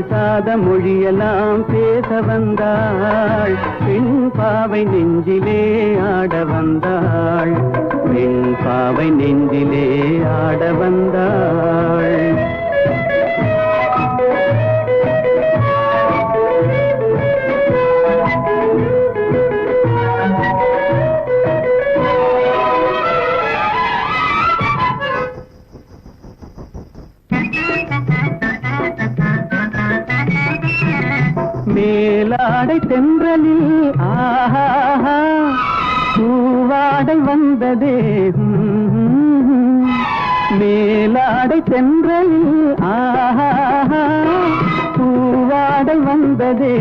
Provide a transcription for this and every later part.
பேசாத மொழியெல்லாம் பேச வந்தாள். பெண் பாவை நெஞ்சிலே ஆட வந்தாள். பெண் பாவை நெஞ்சிலே ஆட வந்தாள். மேலாடை தென்றலி ஆஹா பூவாடை வந்ததே. ம், மேலாடை தென்றலில் ஆஹா பூவாடை வந்ததே.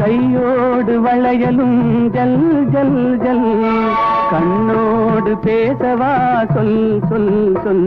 கையோடு வளையலும் ஜல் ஜல் ஜல் கண்ணோடு பேசவா சொல் சொல் சொல்.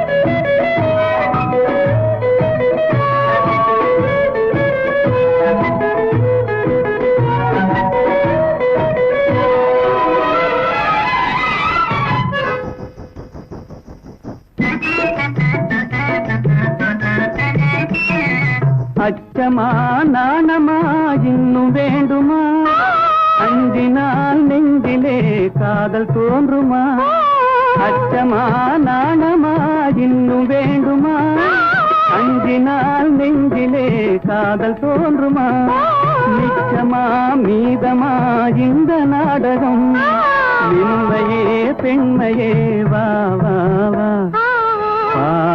அச்சமா நாணமா இன்னும் வேண்டுமா? அஞ்சினால் நெஞ்சிலே காதல் தோன்றுமா? அச்சமா நாணமா இன்னும் வேண்டுமா? அஞ்சினால் நெஞ்சிலே காதல் தோன்றுமா? மிச்சமா மீதமா இந்த நாடகம்? உண்மையே பெண்மையே வா வா.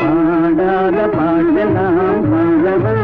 பாடாத பாட்டெல்லாம் பாடவா.